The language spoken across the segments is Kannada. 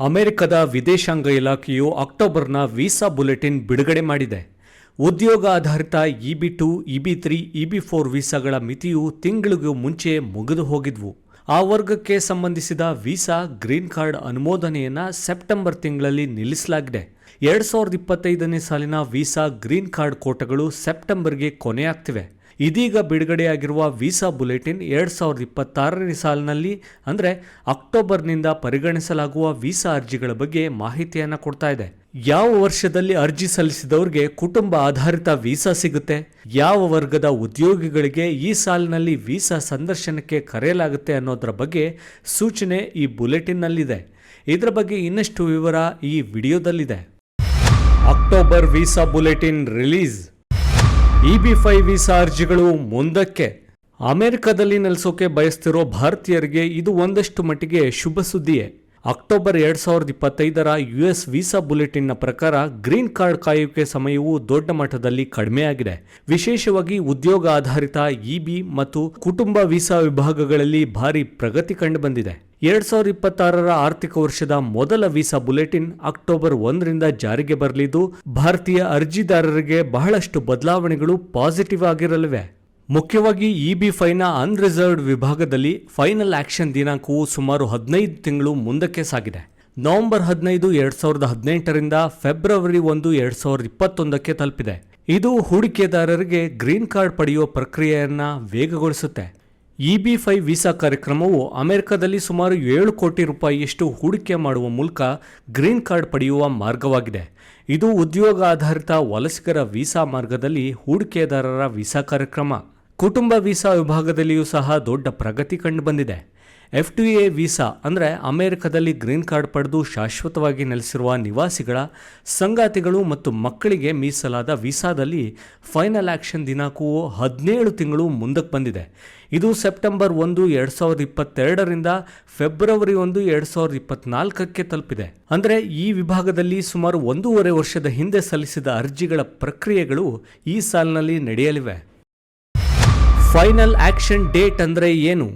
ಅಮೆರಿಕದ ವಿದೇಶಾಂಗ ಇಲಾಖೆಯು ಅಕ್ಟೋಬರ್ನ ವೀಸಾ ಬುಲೆಟಿನ್ ಬಿಡುಗಡೆ ಮಾಡಿದೆ. ಉದ್ಯೋಗ ಆಧಾರಿತ EB two, EB three, EB four ವೀಸಾಗಳ ಮಿತಿಯು ತಿಂಗಳಿಗೂ ಮುಂಚೆ ಮುಗಿದು ಹೋಗಿದ್ವು. ಆ ವರ್ಗಕ್ಕೆ ಸಂಬಂಧಿಸಿದ ವೀಸಾ ಗ್ರೀನ್ ಕಾರ್ಡ್ ಅನುಮೋದನೆಯನ್ನು ಸೆಪ್ಟೆಂಬರ್ ತಿಂಗಳಲ್ಲಿ ನಿಲ್ಲಿಸಲಾಗಿದೆ. ಎರಡ್ ಸಾವಿರದ ಇಪ್ಪತ್ತೈದನೇ ಸಾಲಿನ ವೀಸಾ ಗ್ರೀನ್ ಕಾರ್ಡ್ ಕೋಟಗಳು ಸೆಪ್ಟೆಂಬರ್ಗೆ ಕೊನೆಯಾಗ್ತಿವೆ. ಇದೀಗ ಬಿಡುಗಡೆಯಾಗಿರುವ ವೀಸಾ ಬುಲೆಟಿನ್ ಎರಡು ಸಾವಿರದ ಇಪ್ಪತ್ತಾರನೇ ಸಾಲಿನಲ್ಲಿ, ಅಂದರೆ ಅಕ್ಟೋಬರ್ನಿಂದ ಪರಿಗಣಿಸಲಾಗುವ ವೀಸಾ ಅರ್ಜಿಗಳ ಬಗ್ಗೆ ಮಾಹಿತಿಯನ್ನು ಕೊಡ್ತಾ ಇದೆ. ಯಾವ ವರ್ಷದಲ್ಲಿ ಅರ್ಜಿ ಸಲ್ಲಿಸಿದವರಿಗೆ ಕುಟುಂಬ ಆಧಾರಿತ ವೀಸಾ ಸಿಗುತ್ತೆ? ಯಾವ ವರ್ಗದ ಉದ್ಯೋಗಿಗಳಿಗೆ ಈ ಸಾಲಿನಲ್ಲಿ ವೀಸಾ ಸಂದರ್ಶನಕ್ಕೆ ಕರೆಯಲಾಗುತ್ತೆ ಅನ್ನೋದರ ಬಗ್ಗೆ ಸೂಚನೆ ಈ ಬುಲೆಟಿನ್ನಲ್ಲಿದೆ. ಇದರ ಬಗ್ಗೆ ಇನ್ನಷ್ಟು ವಿವರ ಈ ವಿಡಿಯೋದಲ್ಲಿದೆ. October visa bulletin release. EB five visa ಅರ್ಜಿಗಳು ಮುಂದಕ್ಕೆ. ಅಮೆರಿಕದಲ್ಲಿ ನೆಲೆಸೋಕೆ ಬಯಸ್ತಿರೋ ಭಾರತೀಯರಿಗೆ ಇದು ಒಂದಷ್ಟು ಮಟ್ಟಿಗೆ ಶುಭ ಸುದ್ದಿಯೇ. ಅಕ್ಟೋಬರ್ ಎರಡು ಸಾವಿರದ ಇಪ್ಪತ್ತೈದರ ಯು ಎಸ್ ವೀಸಾ ಬುಲೆಟಿನ್ನ ಪ್ರಕಾರ ಗ್ರೀನ್ ಕಾರ್ಡ್ ಕಾಯುವಿಕೆ ಸಮಯವು ದೊಡ್ಡ ಮಟ್ಟದಲ್ಲಿ ಕಡಿಮೆಯಾಗಿದೆ. ವಿಶೇಷವಾಗಿ ಉದ್ಯೋಗ ಆಧಾರಿತ ಇಬಿ ಮತ್ತು ಕುಟುಂಬ ವೀಸಾ ವಿಭಾಗಗಳಲ್ಲಿ ಭಾರಿ ಪ್ರಗತಿ ಕಂಡುಬಂದಿದೆ ಎರಡ್ ಸಾವಿರದ ಇಪ್ಪತ್ತಾರರ ಆರ್ಥಿಕ ವರ್ಷದ ಮೊದಲ ವೀಸಾ ಬುಲೆಟಿನ್ ಅಕ್ಟೋಬರ್ ಒಂದರಿಂದ ಜಾರಿಗೆ ಬರಲಿದ್ದು, ಭಾರತೀಯ ಅರ್ಜಿದಾರರಿಗೆ ಬಹಳಷ್ಟು ಬದಲಾವಣೆಗಳು ಪಾಸಿಟಿವ್ ಆಗಿರಲಿವೆ. ಮುಖ್ಯವಾಗಿ ಇಬಿ ಫೈನ ಅನ್ರಿಸರ್ವ್ಡ್ ವಿಭಾಗದಲ್ಲಿ ಫೈನಲ್ ಆಕ್ಷನ್ ದಿನಾಂಕವು ಸುಮಾರು ಹದಿನೈದು ತಿಂಗಳು ಮುಂದಕ್ಕೆ ಸಾಗಿದೆ. ನವೆಂಬರ್ ಹದಿನೈದು, ಎರಡ್ ಸಾವಿರದ ಹದಿನೆಂಟರಿಂದ ಫೆಬ್ರವರಿ ಒಂದು, ಎರಡ್ ಸಾವಿರದ ಇಪ್ಪತ್ತೊಂದಕ್ಕೆ ತಲುಪಿದೆ. ಇದು ಹೂಡಿಕೆದಾರರಿಗೆ ಗ್ರೀನ್ ಕಾರ್ಡ್ ಪಡೆಯುವ ಪ್ರಕ್ರಿಯೆಯನ್ನು ವೇಗಗೊಳಿಸುತ್ತೆ. ಇ ಬಿ ಫೈ ವೀಸಾ ಕಾರ್ಯಕ್ರಮವು ಅಮೆರಿಕದಲ್ಲಿ ಸುಮಾರು ಏಳು ಕೋಟಿ ರೂಪಾಯಿಯಷ್ಟು ಹೂಡಿಕೆ ಮಾಡುವ ಮೂಲಕ ಗ್ರೀನ್ ಕಾರ್ಡ್ ಪಡೆಯುವ ಮಾರ್ಗವಾಗಿದೆ. ಇದು ಉದ್ಯೋಗ ಆಧಾರಿತ ವಲಸಿಗರ ವೀಸಾ ಮಾರ್ಗದಲ್ಲಿ ಹೂಡಿಕೆದಾರರ ವೀಸಾ ಕಾರ್ಯಕ್ರಮ. ಕುಟುಂಬ ವೀಸಾ ವಿಭಾಗದಲ್ಲಿಯೂ ಸಹ ದೊಡ್ಡ ಪ್ರಗತಿ ಕಂಡುಬಂದಿದೆ ಎಫ್ ಟು ಎ ವೀಸಾ ಅಂದರೆ ಅಮೆರಿಕದಲ್ಲಿ ಗ್ರೀನ್ ಕಾರ್ಡ್ ಪಡೆದು ಶಾಶ್ವತವಾಗಿ ನೆಲೆಸಿರುವ ನಿವಾಸಿಗಳ, ಸಂಗಾತಿಗಳು ಮತ್ತು ಮಕ್ಕಳಿಗೆ ಮೀಸಲಾದ ವೀಸಾದಲ್ಲಿ ಫೈನಲ್ ಆಕ್ಷನ್ ದಿನಾಂಕವು ಹದಿನೇಳು ತಿಂಗಳು ಮುಂದಕ್ಕೆ ಬಂದಿದೆ. ಇದು ಸೆಪ್ಟೆಂಬರ್ ಒಂದು, ಎರಡು ಸಾವಿರದ ಇಪ್ಪತ್ತೆರಡರಿಂದ ಫೆಬ್ರವರಿ ಒಂದು, ಎರಡು ಸಾವಿರದ ಇಪ್ಪತ್ನಾಲ್ಕಕ್ಕೆ ತಲುಪಿದೆ. ಅಂದರೆ ಈ ವಿಭಾಗದಲ್ಲಿ ಸುಮಾರು ಒಂದೂವರೆ ವರ್ಷದ ಹಿಂದೆ ಸಲ್ಲಿಸಿದ ಅರ್ಜಿಗಳ ಪ್ರಕ್ರಿಯೆಗಳು ಈ ಸಾಲಿನಲ್ಲಿ ನಡೆಯಲಿವೆ. ಫೈನಲ್ ಆಕ್ಷನ್ ಡೇಟ್ ಅಂದರೆ ಏನು?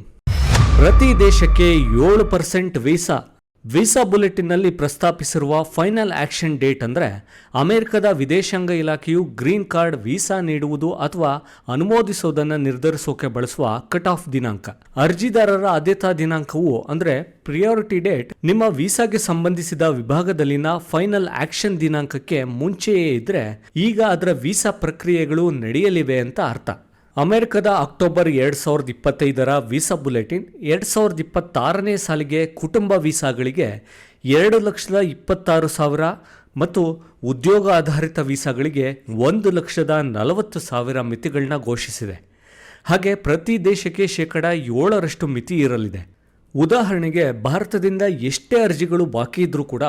ಪ್ರತಿ ದೇಶಕ್ಕೆ ಏಳು ಪರ್ಸೆಂಟ್ ವೀಸಾ. ವೀಸಾ ಬುಲೆಟಿನ್ನಲ್ಲಿ ಪ್ರಸ್ತಾಪಿಸಿರುವ ಫೈನಲ್ ಆಕ್ಷನ್ ಡೇಟ್ ಅಂದರೆ ಅಮೆರಿಕದ ವಿದೇಶಾಂಗ ಇಲಾಖೆಯು ಗ್ರೀನ್ ಕಾರ್ಡ್ ವೀಸಾ ನೀಡುವುದು ಅಥವಾ ಅನುಮೋದಿಸುವುದನ್ನು ನಿರ್ಧರಿಸೋಕೆ ಬಳಸುವ ಕಟ್ ಆಫ್ ದಿನಾಂಕ. ಅರ್ಜಿದಾರರ ಆದ್ಯತಾ ದಿನಾಂಕವು ಅಂದರೆ ಪ್ರಿಯಾರಿಟಿ ಡೇಟ್ ನಿಮ್ಮ ವೀಸಾಗೆ ಸಂಬಂಧಿಸಿದ ವಿಭಾಗದಲ್ಲಿನ ಫೈನಲ್ ಆಕ್ಷನ್ ದಿನಾಂಕಕ್ಕೆ ಮುಂಚೆಯೇ ಇದ್ರೆ ಈಗ ಅದರ ವೀಸಾ ಪ್ರಕ್ರಿಯೆಗಳು ನಡೆಯಲಿವೆ ಅಂತ ಅರ್ಥ. ಅಮೆರಿಕದ ಅಕ್ಟೋಬರ್ ಎರಡು ಸಾವಿರದ ಇಪ್ಪತ್ತೈದರ ವೀಸಾ ಬುಲೆಟಿನ್ ಎರಡು ಸಾವಿರದ ಇಪ್ಪತ್ತಾರನೇ ಸಾಲಿಗೆ ಕುಟುಂಬ ವೀಸಾಗಳಿಗೆ ಎರಡು ಲಕ್ಷದ ಇಪ್ಪತ್ತಾರು ಸಾವಿರ ಮತ್ತು ಉದ್ಯೋಗ ಆಧಾರಿತ ವೀಸಾಗಳಿಗೆ ಒಂದು ಲಕ್ಷದ ನಲವತ್ತು ಸಾವಿರ ಮಿತಿಗಳನ್ನ ಘೋಷಿಸಿದೆ. ಹಾಗೆ ಪ್ರತಿ ದೇಶಕ್ಕೆ ಶೇಕಡ ಏಳರಷ್ಟು ಮಿತಿ ಇರಲಿದೆ. ಉದಾಹರಣೆಗೆ ಭಾರತದಿಂದ ಎಷ್ಟೇ ಅರ್ಜಿಗಳು ಬಾಕಿ ಇದ್ದರೂ ಕೂಡ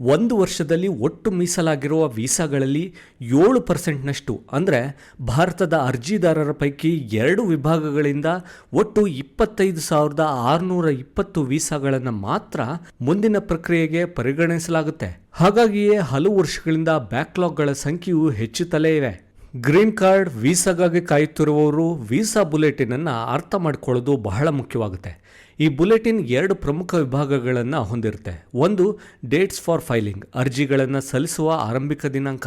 ಒಂದು ವರ್ಷದಲ್ಲಿ ಒಟ್ಟು ಮೀಸಲಾಗಿರುವ ವೀಸಾಗಳಲ್ಲಿ ಏಳು ಪರ್ಸೆಂಟ್ನಷ್ಟು, ಅಂದರೆ ಭಾರತದ ಅರ್ಜಿದಾರರ ಪೈಕಿ ಎರಡು ವಿಭಾಗಗಳಿಂದ ಒಟ್ಟು ಇಪ್ಪತ್ತೈದು ಸಾವಿರದ ಆರುನೂರ ಇಪ್ಪತ್ತು ವೀಸಾಗಳನ್ನು ಮಾತ್ರ ಮುಂದಿನ ಪ್ರಕ್ರಿಯೆಗೆ ಪರಿಗಣಿಸಲಾಗುತ್ತೆ. ಹಾಗಾಗಿಯೇ ಹಲವು ವರ್ಷಗಳಿಂದ ಬ್ಯಾಕ್ಲಾಗ್ಗಳ ಸಂಖ್ಯೆಯು ಹೆಚ್ಚುತ್ತಲೇ ಇವೆ. ಗ್ರೀನ್ ಕಾರ್ಡ್ ವೀಸಾಗಾಗಿ ಕಾಯುತ್ತಿರುವವರು ವೀಸಾ ಬುಲೆಟಿನ್ ಅನ್ನು ಅರ್ಥ ಮಾಡಿಕೊಳ್ಳೋದು ಬಹಳ ಮುಖ್ಯವಾಗುತ್ತೆ. ಈ ಬುಲೆಟಿನ್ ಎರಡು ಪ್ರಮುಖ ವಿಭಾಗಗಳನ್ನು ಹೊಂದಿರುತ್ತೆ. ಒಂದು ಡೇಟ್ಸ್ ಫಾರ್ ಫೈಲಿಂಗ್ ಅರ್ಜಿಗಳನ್ನು ಸಲ್ಲಿಸುವ ಆರಂಭಿಕ ದಿನಾಂಕ.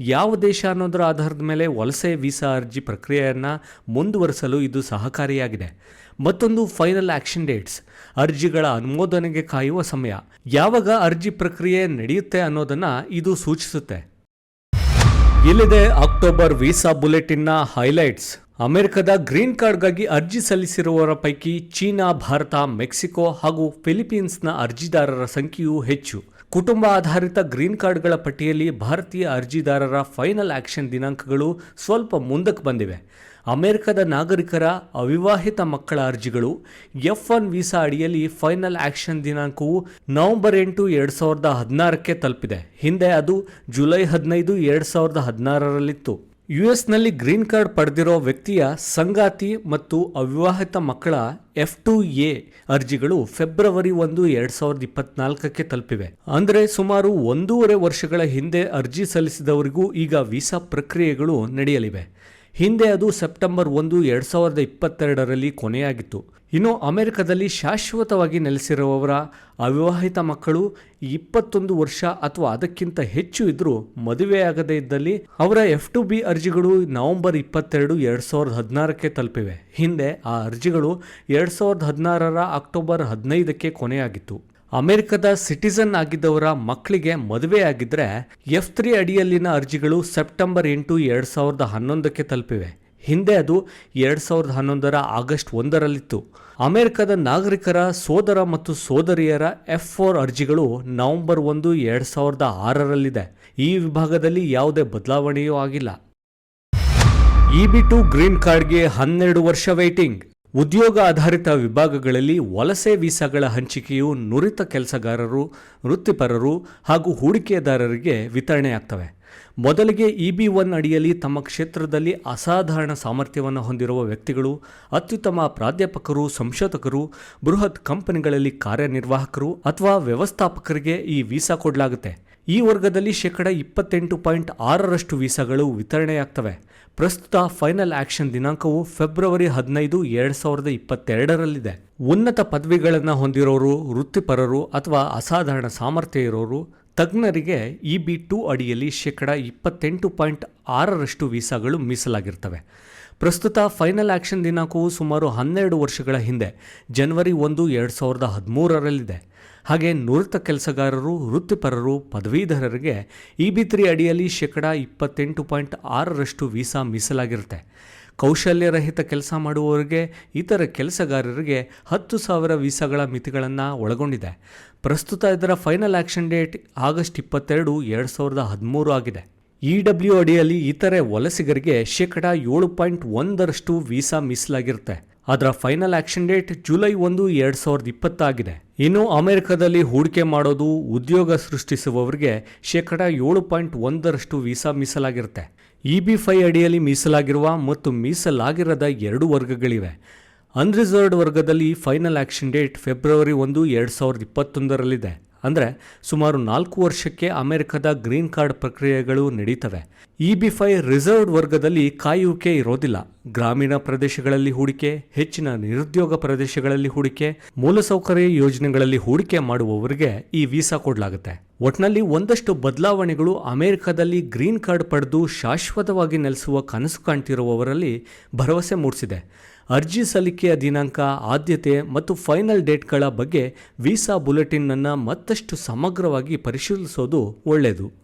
ಯಾವ ದೇಶ ಅನ್ನೋದರ ಆಧಾರದ ಮೇಲೆ ವಲಸೆ ವೀಸಾ ಅರ್ಜಿ ಪ್ರಕ್ರಿಯೆಯನ್ನು ಮುಂದುವರಿಸಲು ಇದು ಸಹಕಾರಿಯಾಗಿದೆ. ಮತ್ತೊಂದು ಫೈನಲ್ ಆಕ್ಷನ್ ಡೇಟ್ಸ್ ಅರ್ಜಿಗಳ ಅನುಮೋದನೆಗೆ ಕಾಯುವ ಸಮಯ. ಯಾವಾಗ ಅರ್ಜಿ ಪ್ರಕ್ರಿಯೆ ನಡೆಯುತ್ತೆ ಅನ್ನೋದನ್ನು ಇದು ಸೂಚಿಸುತ್ತೆ. ಇಲ್ಲಿದೆ ಅಕ್ಟೋಬರ್ ವೀಸಾ ಬುಲೆಟಿನ್ನ ಹೈಲೈಟ್ಸ್. ಅಮೆರಿಕದ ಗ್ರೀನ್ ಕಾರ್ಡ್ಗಾಗಿ ಅರ್ಜಿ ಸಲ್ಲಿಸಿರುವವರ ಪೈಕಿ ಚೀನಾ, ಭಾರತ, ಮೆಕ್ಸಿಕೋ ಹಾಗೂ ಫಿಲಿಪೀನ್ಸ್ನ ಅರ್ಜಿದಾರರ ಸಂಖ್ಯೆಯು ಹೆಚ್ಚು. ಕುಟುಂಬ ಆಧಾರಿತ ಗ್ರೀನ್ ಕಾರ್ಡ್ಗಳ ಪಟ್ಟಿಯಲ್ಲಿ ಭಾರತೀಯ ಅರ್ಜಿದಾರರ ಫೈನಲ್ ಆಕ್ಷನ್ ದಿನಾಂಕಗಳು ಸ್ವಲ್ಪ ಮುಂದಕ್ಕೆ ಬಂದಿವೆ. ಅಮೆರಿಕದ ನಾಗರಿಕರ ಅವಿವಾಹಿತ ಮಕ್ಕಳ ಅರ್ಜಿಗಳು, ಎಫ್ ಒನ್ ವೀಸಾ ಅಡಿಯಲ್ಲಿ ಫೈನಲ್ ಆಕ್ಷನ್ ದಿನಾಂಕವು ನವೆಂಬರ್ ಎಂಟು ಎರಡು ಸಾವಿರದ ಹದಿನಾರಕ್ಕೆ ತಲುಪಿದೆ. ಹಿಂದೆ ಅದು ಜುಲೈ ಹದಿನೈದು ಎರಡು ಸಾವಿರದ ಹದಿನಾರರಲ್ಲಿತ್ತು. ಯು ಎಸ್ನಲ್ಲಿ ಗ್ರೀನ್ ಕಾರ್ಡ್ ಪಡೆದಿರೋ ವ್ಯಕ್ತಿಯ ಸಂಗಾತಿ ಮತ್ತು ಅವಿವಾಹಿತ ಮಕ್ಕಳ ಎಫ್ ಟು ಎ ಅರ್ಜಿಗಳು ಫೆಬ್ರವರಿ ಒಂದು ಎರಡ್ ಸಾವಿರದ ಇಪ್ಪತ್ನಾಲ್ಕಕ್ಕೆ ತಲುಪಿವೆ. ಅಂದರೆ ಸುಮಾರು ಒಂದೂವರೆ ವರ್ಷಗಳ ಹಿಂದೆ ಅರ್ಜಿ ಸಲ್ಲಿಸಿದವರಿಗೂ ಈಗ ವೀಸಾ ಪ್ರಕ್ರಿಯೆಗಳು ನಡೆಯಲಿವೆ. ಹಿಂದೆ ಅದು ಸೆಪ್ಟೆಂಬರ್ ಒಂದು, ಎರಡು ಸಾವಿರದ ಇಪ್ಪತ್ತೆರಡರಲ್ಲಿ ಕೊನೆಯಾಗಿತ್ತು. ಇನ್ನು ಅಮೆರಿಕದಲ್ಲಿ ಶಾಶ್ವತವಾಗಿ ನೆಲೆಸಿರುವವರ ಅವಿವಾಹಿತ ಮಕ್ಕಳು ಇಪ್ಪತ್ತೊಂದು ವರ್ಷ ಅಥವಾ ಅದಕ್ಕಿಂತ ಹೆಚ್ಚು ಇದ್ದರೂ ಮದುವೆಯಾಗದೇ ಇದ್ದಲ್ಲಿ ಅವರ ಎಫ್ ಟು ಬಿ ಅರ್ಜಿಗಳು ನವೆಂಬರ್ ಇಪ್ಪತ್ತೆರಡು, ಎರಡು ಸಾವಿರದ ಹದಿನಾರಕ್ಕೆ ತಲುಪಿವೆ. ಹಿಂದೆ ಆ ಅರ್ಜಿಗಳು ಎರಡು ಸಾವಿರದ ಹದಿನಾರರ ಅಕ್ಟೋಬರ್ ಹದಿನೈದಕ್ಕೆ ಕೊನೆಯಾಗಿತ್ತು. ಅಮೆರಿಕದ ಸಿಟಿಸನ್ ಆಗಿದ್ದವರ ಮಕ್ಕಳಿಗೆ ಮದುವೆಯಾಗಿದ್ದರೆ ಎಫ್ ತ್ರೀ ಅಡಿಯಲ್ಲಿನ ಅರ್ಜಿಗಳು ಸೆಪ್ಟೆಂಬರ್ ಎಂಟು ಎರಡು ಸಾವಿರದ ಹನ್ನೊಂದಕ್ಕೆ ತಲುಪಿವೆ. ಹಿಂದೆ ಅದು ಎರಡು ಸಾವಿರದ ಹನ್ನೊಂದರ ಆಗಸ್ಟ್ ಒಂದರಲ್ಲಿತ್ತು. ಅಮೆರಿಕದ ನಾಗರಿಕರ ಸೋದರ ಮತ್ತು ಸೋದರಿಯರ ಎಫ್ ಫೋರ್ ಅರ್ಜಿಗಳು ನವೆಂಬರ್ ಒಂದು ಎರಡು ಸಾವಿರದ ಆರರಲ್ಲಿದೆ. ಈ ವಿಭಾಗದಲ್ಲಿ ಯಾವುದೇ ಬದಲಾವಣೆಯೂ ಆಗಿಲ್ಲ. ಇ ಬಿ ಟು ಗ್ರೀನ್ ಕಾರ್ಡ್ಗೆ ಹನ್ನೆರಡು ವರ್ಷ ವೇಟಿಂಗ್ ಉದ್ಯೋಗ ಆಧಾರಿತ ವಿಭಾಗಗಳಲ್ಲಿ ವಲಸೆ ವೀಸಾಗಳ ಹಂಚಿಕೆಯು ನುರಿತ ಕೆಲಸಗಾರರು, ವೃತ್ತಿಪರರು ಹಾಗೂ ಹೂಡಿಕೆದಾರರಿಗೆ ವಿತರಣೆಯಾಗ್ತವೆ. ಮೊದಲಿಗೆ ಇ ಬಿ ಒನ್ ಅಡಿಯಲ್ಲಿ ತಮ್ಮ ಕ್ಷೇತ್ರದಲ್ಲಿ ಅಸಾಧಾರಣ ಸಾಮರ್ಥ್ಯವನ್ನು ಹೊಂದಿರುವ ವ್ಯಕ್ತಿಗಳು, ಅತ್ಯುತ್ತಮ ಪ್ರಾಧ್ಯಾಪಕರು, ಸಂಶೋಧಕರು, ಬೃಹತ್ ಕಂಪನಿಗಳಲ್ಲಿ ಕಾರ್ಯನಿರ್ವಾಹಕರು ಅಥವಾ ವ್ಯವಸ್ಥಾಪಕರಿಗೆ ಈ ವೀಸಾ ಕೊಡಲಾಗುತ್ತೆ. ಈ ವರ್ಗದಲ್ಲಿ ಶೇಕಡ ಇಪ್ಪತ್ತೆಂಟು ಪಾಯಿಂಟ್ ಆರರಷ್ಟು ವೀಸಾಗಳು ವಿತರಣೆಯಾಗ್ತವೆ. ಪ್ರಸ್ತುತ ಫೈನಲ್ ಆಕ್ಷನ್ ದಿನಾಂಕವು ಫೆಬ್ರವರಿ ಹದಿನೈದು, ಎರಡು ಸಾವಿರದ ಇಪ್ಪತ್ತೆರಡರಲ್ಲಿದೆ. ಉನ್ನತ ಪದವಿಗಳನ್ನು ಹೊಂದಿರೋರು, ವೃತ್ತಿಪರರು ಅಥವಾ ಅಸಾಧಾರಣ ಸಾಮರ್ಥ್ಯ ಇರೋರು, ತಜ್ಞರಿಗೆ ಇ ಬಿ ಟು ಅಡಿಯಲ್ಲಿ ಶೇಕಡ ಇಪ್ಪತ್ತೆಂಟು ಪಾಯಿಂಟ್ ಆರರಷ್ಟು ವೀಸಾಗಳು ಮೀಸಲಾಗಿರ್ತವೆ. ಪ್ರಸ್ತುತ ಫೈನಲ್ ಆಕ್ಷನ್ ದಿನಾಂಕವು ಸುಮಾರು ಹನ್ನೆರಡು ವರ್ಷಗಳ ಹಿಂದೆ, ಜನವರಿ ಒಂದು, ಎರಡು ಸಾವಿರದ ಹದಿಮೂರರಲ್ಲಿದೆ. ಹಾಗೆ ನುರಿತ ಕೆಲಸಗಾರರು, ವೃತ್ತಿಪರರು, ಪದವೀಧರರಿಗೆ ಇ ಬಿ ತ್ರೀ ಅಡಿಯಲ್ಲಿ ಶೇಕಡ ಇಪ್ಪತ್ತೆಂಟು ಪಾಯಿಂಟ್ ಆರರಷ್ಟು ವೀಸಾ ಮೀಸಲಾಗಿರುತ್ತೆ. ಕೌಶಲ್ಯರಹಿತ ಕೆಲಸ ಮಾಡುವವರಿಗೆ, ಇತರ ಕೆಲಸಗಾರರಿಗೆ ಹತ್ತು ಸಾವಿರ ವೀಸಾಗಳ ಮಿತಿಗಳನ್ನು ಒಳಗೊಂಡಿದೆ. ಪ್ರಸ್ತುತ ಇದರ ಫೈನಲ್ ಆಕ್ಷನ್ ಡೇಟ್ ಆಗಸ್ಟ್ ಇಪ್ಪತ್ತೆರಡು, ಎರಡು ಸಾವಿರದ ಹದಿಮೂರು ಆಗಿದೆ. ಇ ಡಬ್ಲ್ಯೂ ಅಡಿಯಲ್ಲಿ ಇತರೆ ವಲಸಿಗರಿಗೆ ಶೇಕಡ ಏಳು ಪಾಯಿಂಟ್ ಒಂದರಷ್ಟು ವೀಸಾ ಮೀಸಲಾಗಿರುತ್ತೆ. ಅದರ ಫೈನಲ್ ಆಕ್ಷನ್ ಡೇಟ್ ಜುಲೈ ಒಂದು, ಎರಡು ಸಾವಿರದ ಇಪ್ಪತ್ತಾಗಿದೆ. ಇನ್ನು ಅಮೆರಿಕದಲ್ಲಿ ಹೂಡಿಕೆ ಮಾಡೋದು, ಉದ್ಯೋಗ ಸೃಷ್ಟಿಸುವವರಿಗೆ ಶೇಕಡ ಏಳು ಪಾಯಿಂಟ್ ಒಂದರಷ್ಟು ವೀಸಾ ಮೀಸಲಾಗಿರುತ್ತೆ. ಇ ಬಿ ಫೈ ಅಡಿಯಲ್ಲಿ ಮೀಸಲಾಗಿರುವ ಮತ್ತು ಮೀಸಲಾಗಿರದ ಎರಡು ವರ್ಗಗಳಿವೆ. ಅನ್ರಿಸರ್ವ್ಡ್ ವರ್ಗದಲ್ಲಿ ಫೈನಲ್ ಆಕ್ಷನ್ ಡೇಟ್ ಫೆಬ್ರವರಿ ಒಂದು, ಎರಡು ಸಾವಿರದ ಇಪ್ಪತ್ತೊಂದರಲ್ಲಿದೆ. ಅಂದರೆ ಸುಮಾರು ನಾಲ್ಕು ವರ್ಷಕ್ಕೆ ಅಮೆರಿಕದ ಗ್ರೀನ್ ಕಾರ್ಡ್ ಪ್ರಕ್ರಿಯೆಗಳು ನಡೀತವೆ. ಇ ಬಿ ಫೈ ರಿಸರ್ವ್ಡ್ ವರ್ಗದಲ್ಲಿ ಕಾಯುವಿಕೆ ಇರೋದಿಲ್ಲ. ಗ್ರಾಮೀಣ ಪ್ರದೇಶಗಳಲ್ಲಿ ಹೂಡಿಕೆ, ಹೆಚ್ಚಿನ ನಿರುದ್ಯೋಗ ಪ್ರದೇಶಗಳಲ್ಲಿ ಹೂಡಿಕೆ, ಮೂಲಸೌಕರ್ಯ ಯೋಜನೆಗಳಲ್ಲಿ ಹೂಡಿಕೆ ಮಾಡುವವರಿಗೆ ಈ ವೀಸಾ ಕೊಡಲಾಗುತ್ತೆ. ಒಟ್ನಲ್ಲಿ ಒಂದಷ್ಟು ಬದಲಾವಣೆಗಳು ಅಮೆರಿಕದಲ್ಲಿ ಗ್ರೀನ್ ಕಾರ್ಡ್ ಪಡೆದು ಶಾಶ್ವತವಾಗಿ ನೆಲೆಸುವ ಕನಸು ಕಾಣ್ತಿರುವವರಲ್ಲಿ ಭರವಸೆ ಮೂಡಿಸಿದೆ. ಅರ್ಜಿ ಸಲ್ಲಿಕೆಯ ದಿನಾಂಕ, ಆದ್ಯತೆ ಮತ್ತು ಫೈನಲ್ ಡೇಟ್ಗಳ ಬಗ್ಗೆ ವೀಸಾ ಬುಲೆಟಿನ್ ಅನ್ನು ಮತ್ತಷ್ಟು ಸಮಗ್ರವಾಗಿ ಪರಿಶೀಲಿಸೋದು ಒಳ್ಳೆಯದು.